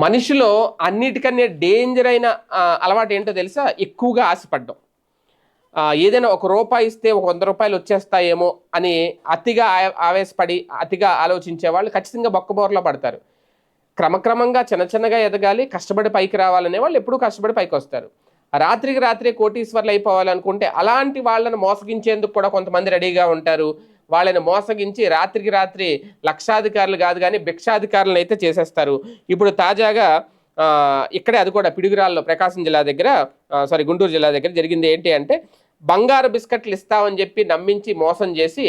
మనిషిలో అన్నిటికన్నా డేంజర్ అయిన అలవాటు ఏంటో తెలుసా? ఎక్కువగా ఆశపడ్డం. ఏదైనా ఒక రూపాయి ఇస్తే ఒక వంద రూపాయలు వచ్చేస్తాయేమో అని అతిగా ఆవేశపడి అతిగా ఆలోచించే వాళ్ళు ఖచ్చితంగా బొక్కబోర్లో పడతారు. క్రమక్రమంగా చిన్న చిన్నగా ఎదగాలి కష్టపడి పైకి రావాలనే వాళ్ళు ఎప్పుడూ కష్టపడి పైకి వస్తారు. రాత్రికి రాత్రే కోటీశ్వర్లు అయిపోవాలనుకుంటే అలాంటి వాళ్ళని మోసగించేందుకు కూడా కొంతమంది రెడీగా ఉంటారు. వాళ్ళని మోసగించి రాత్రికి రాత్రి లక్షాధికారులు కాదు కానీ భిక్షాధికారులను అయితే చేసేస్తారు. ఇప్పుడు తాజాగా ఇక్కడే అది కూడా పిడుగురాల్లో ప్రకాశం జిల్లా దగ్గర సారీ గుంటూరు జిల్లా దగ్గర జరిగింది ఏంటి అంటే బంగారు బిస్కెట్లు ఇస్తామని చెప్పి నమ్మించి మోసం చేసి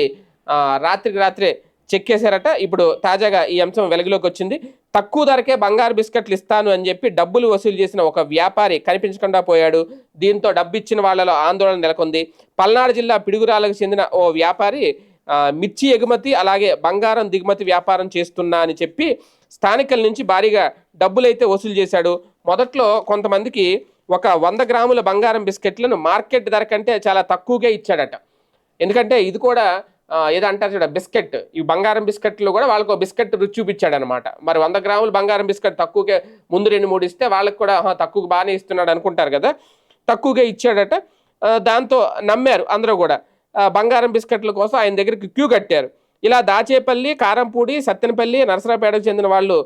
రాత్రికి రాత్రే చెక్కేశారట. ఇప్పుడు తాజాగా ఈ అంశం వెలుగులోకి వచ్చింది. తక్కువ ధరకే బంగారు బిస్కెట్లు ఇస్తాను అని చెప్పి డబ్బులు వసూలు చేసిన ఒక వ్యాపారి కనిపించకుండా పోయాడు. దీంతో డబ్బు ఇచ్చిన వాళ్ళలో ఆందోళన నెలకొంది. పల్నాడు జిల్లా పిడుగురాలకు చెందిన ఓ వ్యాపారి మిర్చి ఎగుమతి అలాగే బంగారం దిగుమతి వ్యాపారం చేస్తున్నా అని చెప్పి స్థానికుల నుంచి భారీగా డబ్బులైతే వసూలు చేశాడు. మొదట్లో కొంతమందికి ఒక వంద గ్రాముల బంగారం బిస్కెట్లను మార్కెట్ ధర కంటే చాలా తక్కువగా ఇచ్చాడట. ఎందుకంటే ఇది కూడా ఏదో అంటారు చూడ బిస్కెట్. ఈ బంగారం బిస్కెట్లు కూడా వాళ్ళకు బిస్కెట్ రుచి చూపించాడు అనమాట మరి వంద గ్రాములు బంగారం బిస్కెట్ తక్కువగా ముందు రెండు మూడు ఇస్తే వాళ్ళకి కూడా తక్కువ బాగానే ఇస్తున్నాడు అనుకుంటారు కదా. తక్కువగా ఇచ్చాడట. దాంతో నమ్మారు అందరూ కూడా. బంగారం బిస్కెట్ల కోసం ఆయన దగ్గరికి క్యూ కట్టారు. ఇలా దాచేపల్లి కారంపూడి సత్తెనపల్లి నరసరాపేటకు చెందిన వాళ్ళు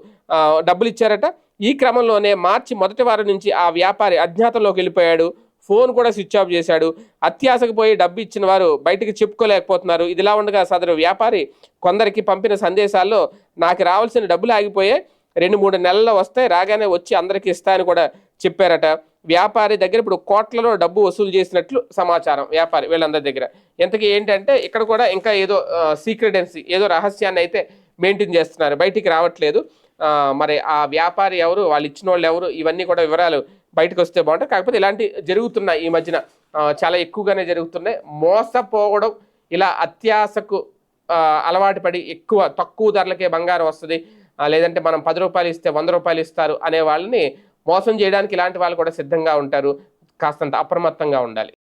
డబ్బులు ఇచ్చారట. ఈ క్రమంలోనే మార్చి మొదటి వారం నుంచి ఆ వ్యాపారి అజ్ఞాతంలోకి వెళ్ళిపోయాడు. ఫోన్ కూడా స్విచ్ ఆఫ్ చేశాడు. అత్యాశకు పోయి డబ్బు ఇచ్చిన వారు బయటికి చెప్పుకోలేకపోతున్నారు. ఇదిలా ఉండగా సదరు వ్యాపారి కొందరికి పంపిన సందేశాల్లో నాకు రావాల్సిన డబ్బులు ఆగిపోయే రెండు మూడు నెలల్లో వస్తాయి రాగానే వచ్చి అందరికీ ఇస్తాయని కూడా చెప్పారట. వ్యాపారి దగ్గర ఇప్పుడు కోట్లలో డబ్బు వసూలు చేసినట్లు సమాచారం వ్యాపారి వీళ్ళందరి దగ్గర. ఎంతకీ ఏంటంటే ఇక్కడ కూడా ఇంకా ఏదో సీక్రెటెన్సీ ఏదో రహస్యాన్ని అయితే మెయింటైన్ చేస్తున్నారు. బయటికి రావట్లేదు. మరి ఆ వ్యాపారి ఎవరు వాళ్ళు ఇచ్చిన వాళ్ళు ఎవరు ఇవన్నీ కూడా వివరాలు బయటకు వస్తే బాగుంటాయి. కాకపోతే ఇలాంటి జరుగుతున్నాయి ఈ మధ్యన. చాలా ఎక్కువగానే జరుగుతున్నాయి. మోసపోవడం ఇలా అత్యాశకు అలవాటు పడి ఎక్కువ తక్కువ ధరలకే బంగారం వస్తుంది. లేదంటే మనం పది రూపాయలు ఇస్తే వంద రూపాయలు ఇస్తారు అనే వాళ్ళని మోసం చేయడానికి ఇలాంటి వాళ్ళు కూడా సిద్ధంగా ఉంటారు. కాస్తంత అప్రమత్తంగా ఉండాలి.